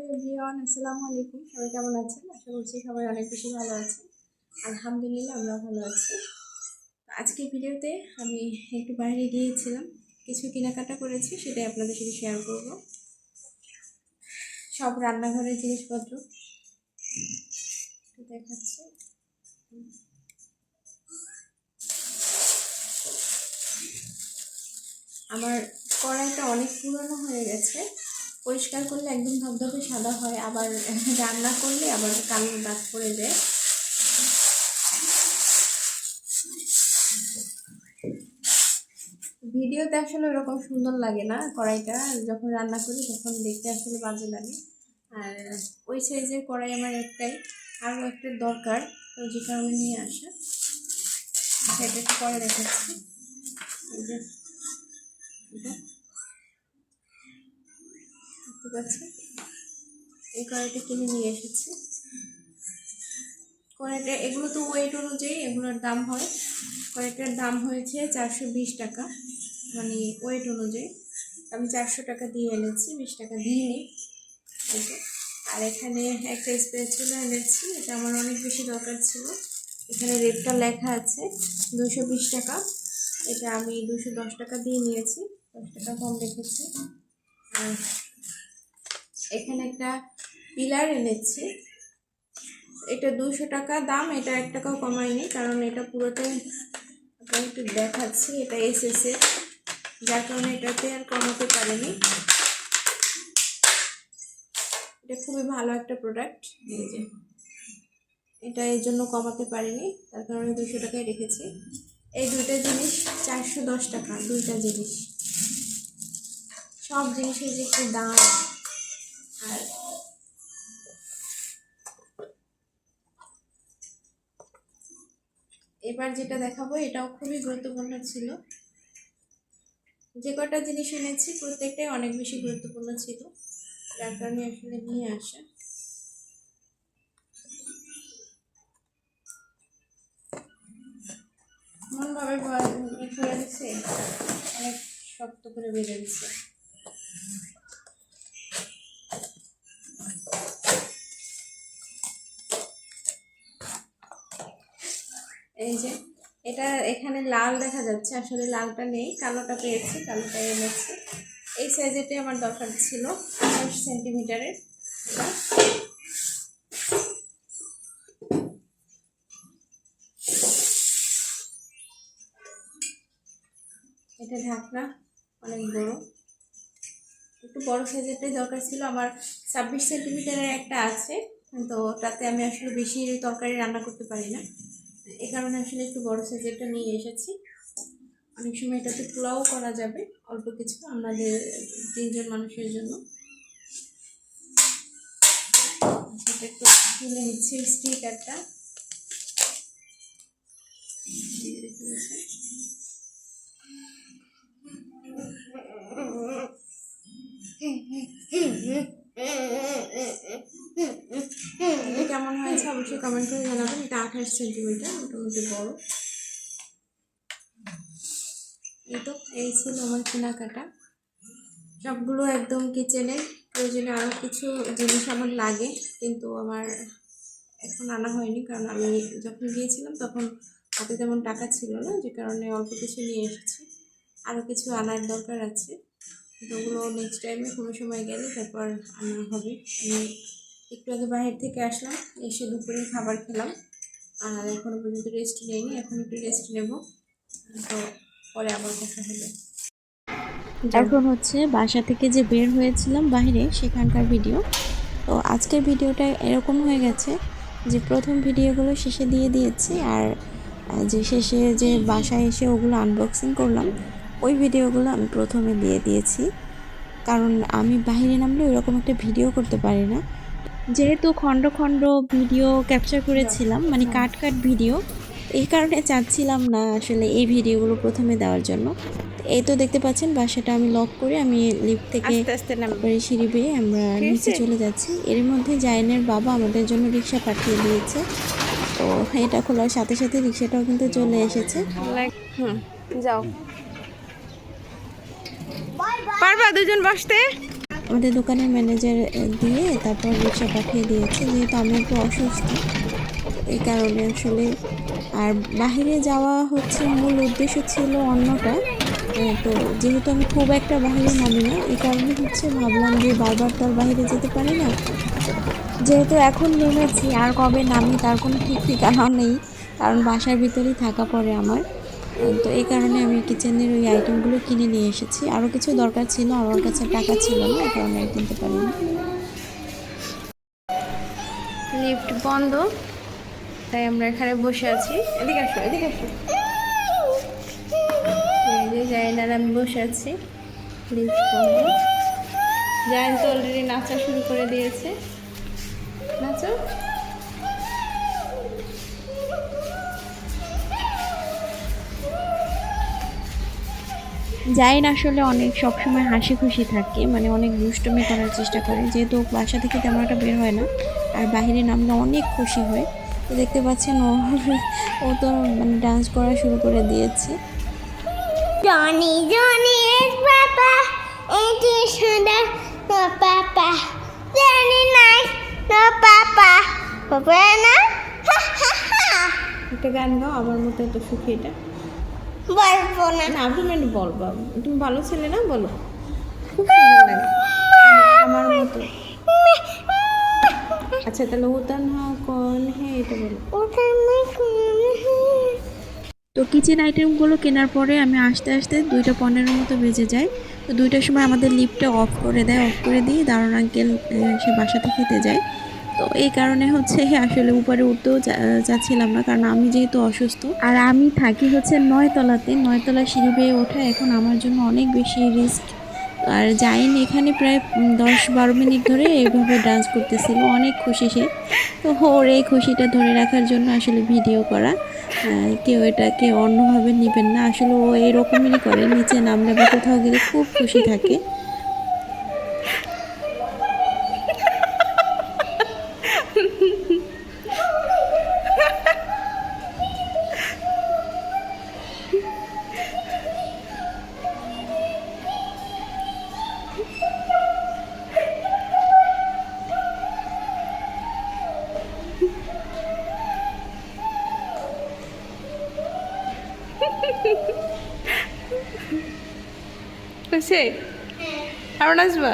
Hello everyone, আসসালামু আলাইকুম। সবাই কেমন আছেন? আশা করছি সবাই অনেক বেশি ভালো আছেন। আলহামদুলিল্লাহ আমরা ভালো আছি। তো আজকের ভিডিওতে আমি একটু বাইরে গিয়েছিলাম। কিছু কেনাকাটা করেছি, সেটাই আপনাদের সাথে শেয়ার করব। সব রান্নাঘরের জিনিসপত্র দেখাচ্ছি। আমার কড়াইটা অনেক পুরনো হয়ে গেছে। পরিষ্কার করলে একদম ধবধবে সাদা হয়, আবার রান্না করলে আবার কালো দাগ পড়ে যায়। ভিডিওতে আসলে ওরকম সুন্দর লাগে না কড়াইটা, যখন রান্না করি তখন দেখতে আসলে বাজে লাগে। আর ওই সাইজের কড়াই আমার একটাই, আরও একটা দরকার, তো যে কারণে নিয়ে আসা। সেটা একটু পরে দেখাচ্ছি। দেখতে পাচ্ছেন এই কড়াইটা কিনে নিয়ে এসেছি। কড়াইটা, এগুলো তো ওয়েট অনুযায়ী এগুলোর দাম হয়। কড়াইটার দাম হয়েছে চারশো বিশ টাকা মানে ওয়েট অনুযায়ী। আমি চারশো টাকা দিয়ে এনেছি, বিশ টাকা দিয়ে নিই আর এখানে একটা স্প্রে চুলা এনেছি, এটা আমার অনেক বেশি দরকার ছিল। এখানে রেটটা লেখা আছে দুশো বিশ টাকা। এটা আমি দুশো দশ টাকা দিয়ে নিয়েছি, দশ টাকা কম রেখেছি। আর এখানে একটা পিলার এনেছি। এটা দুশো টাকা দাম, এটা এক টাকাও কমায়নি, কারণ এটা পুরোটাই আপনাকে একটু দেখাচ্ছি, এটা এসেছে। যার কারণে এটাতে আর কমাতে পারিনি। এটা খুবই ভালো একটা প্রোডাক্ট এই এটা এর জন্য কমাতে পারিনি, তার কারণে দুশো টাকায় রেখেছি। এই দুইটা জিনিস চারশো দশ টাকা, দুইটা জিনিস। সব জিনিসের যে একটু দাম আর এবার যেটা দেখাবো, এটাও খুবই গুরুত্বপূর্ণ ছিল। যে কটা জিনিস এনেছি, প্রত্যেকটাই অনেক বেশি গুরুত্বপূর্ণ ছিল। যার কারণে আসলে নিয়ে আসা। এমনভাবে করে দিচ্ছে অনেক শক্ত করে বেড়ে দিচ্ছে এই যে, এটা এখানে লাল দেখা যাচ্ছে। আসলে লালটা নেই, কালোটা পেয়েছি, কালোটা এনেছি। এই সাইজেরটাই আমার দরকার ছিল, আঠাশ সেন্টিমিটারের এটা। ঢাকনা, অনেক বড়। একটু বড় সাইজেরটাই দরকার ছিল। আমার ছাব্বিশ সেন্টিমিটারের একটা আছে, তো তাতে আমি আসলে বেশি তরকারি রান্না করতে পারি না। এই কারণে আসলে একটু বড় সাইজেরটা নিয়ে এসেছি। অনেক সময় এটাতে পোলাও করা যাবে, অল্প কিছু আমাদের তিনজন মানুষের জন্য। সেটা একটু তুলে নিচ্ছি স্টিকারটা অবশ্যই কমেন্ট করে জানাবেন। এটা আঠাশ সেন্টিমিটার মোটামুটি বড়। এই তো এই ছিল আমার কেনাকাটা। সবগুলো একদম কিচেনে প্রয়োজনে আরও কিছু জিনিস আমার লাগে, কিন্তু আমার এখন আনা হয়নি, কারণ আমি যখন গিয়েছিলাম তখন হাতে তেমন টাকা ছিল না, যে কারণে অল্প কিছু নিয়ে এসেছি। আরও কিছু আনার দরকার আছে। ওগুলো নেক্সট টাইমে কোনো সময় গেলে তারপর আনা হবে। আমি একটু আগে বাইরে থেকে আসলাম, এসে দুপুরে খাবার খেলাম। আর এখনও পর্যন্ত রেস্ট নেইনি, এখন একটু রেস্ট নেব। তো পরে আবার কথা হবে। এখন হচ্ছে বাসা থেকে যে বের হয়েছিলাম বাইরে, সেখানকার ভিডিও তো আজকের ভিডিওটা এরকম হয়ে গেছে যে প্রথম ভিডিওগুলো শেষে দিয়ে দিয়েছি আর যে শেষে যে বাসায় এসে ওগুলো আনবক্সিং করলাম, ওই ভিডিওগুলো আমি প্রথমে দিয়ে দিয়েছি। কারণ আমি বাইরে নামলে ওরকম একটা ভিডিও করতে পারি না। যেহেতু খণ্ড খণ্ড ভিডিও ক্যাপচার করেছিলাম মানে কাট কাট ভিডিও এই কারণে চাচ্ছিলাম না আসলে এই ভিডিওগুলো প্রথমে দেওয়ার জন্য। এই তো দেখতে পাচ্ছেন বাসাটা আমি লক করে আমি লিফট থেকে তারপরে সিঁড়ি বেয়ে আমরা নিচে চলে যাচ্ছি। এর মধ্যে জাইনের বাবা আমাদের জন্য রিক্সা পাঠিয়ে দিয়েছে। তো এটা খোলার সাথে সাথে রিক্সাটাও কিন্তু চলে এসেছে। হুম যাও। পারবা দুজন বসতে? আমাদের দোকানের ম্যানেজার দিয়ে তারপর রিক্সা পাঠিয়ে দিয়েছে, যেহেতু আমি একটু অসুস্থ। এই কারণে আসলে আর বাইরে যাওয়া হচ্ছে, মূল উদ্দেশ্য ছিল অন্যটা তো যেহেতু আমি খুব একটা বাইরে নামি না, এই কারণে হচ্ছে ভাবলাম যে বারবার তো আর বাইরে যেতে পারি না। যেহেতু এখন নেমেছি, আর কবে নামি তার কোনো ঠিক ঠিকানা নেই, কারণ বাসার ভিতরেই থাকা পড়ে আমার। তো এই কারণে আমি কিচেনের ওই আইটেমগুলো কিনে নিয়ে এসেছি। আরও কিছু দরকার ছিল আমার কাছে টাকা ছিল না, এই কারণে কিনতে পারিনি। লিফট বন্ধ, তাই আমরা এখানে বসে আছি। এদিকে আসো এদিকে আসো। এই যে আমি বসে আছি। লিফট বন্ধ। জাইন তো অলরেডি নাচা শুরু করে দিয়েছে। নাচো। জাইন আসলে অনেক সবসময় হাসি খুশি থাকে মানে অনেক দুষ্টমি করার চেষ্টা করে যেহেতু বাসা থেকে তেমন একটা বের হয় না আর বাইরে নামলে অনেক খুশি হয় তো দেখতে পাচ্ছেন ও ও তো মানে ডান্স করা শুরু করে দিয়েছে. Papa na? Ha ha ha. একটা গান গাও আমার মতো এত সুখী এটা বলব না। না আপনি মানে বল বাবু তুমি ভালো ছেলে না বলো। খুব সুন্দর লাগে। আমার- মতো। আচ্ছা তাহলে উতান হা কন হ্যাঁ এটা বলো। কোন তো কিচেন আইটেমগুলো কেনার পরে আমি আসতে আসতে দুইটা পনেরোর মতো বেজে যায়। তো দুইটার সময় আমাদের লিফটটা অফ করে দেয় অফ করে দিয়ে দারুণ আঙ্কেল সে বাসাতে খেতে যায়। তো এই কারণে হচ্ছে আসলে উপরে উঠতেও যাচ্ছিলাম না। কারণ আমি যেহেতু অসুস্থ, আর আমি থাকি হচ্ছে নয়তলাতে। নয়তলা সিঁড়ি বেয়ে ওঠা এখন আমার জন্য অনেক বেশি রিস্ক। আর যাইন এখানে প্রায় দশ বারো মিনিট ধরে এইভাবে ডান্স করতেছিল। অনেক খুশি সে। তো ওর এই খুশিটা ধরে রাখার জন্য আসলে ভিডিও করা। কেউ এটাকে অন্যভাবে নেবেন না। আসলে ও এরকমই করে। নিচে নামলে বা কোথাও গেলে খুব খুশি থাকে। খুশি আরও নাচবা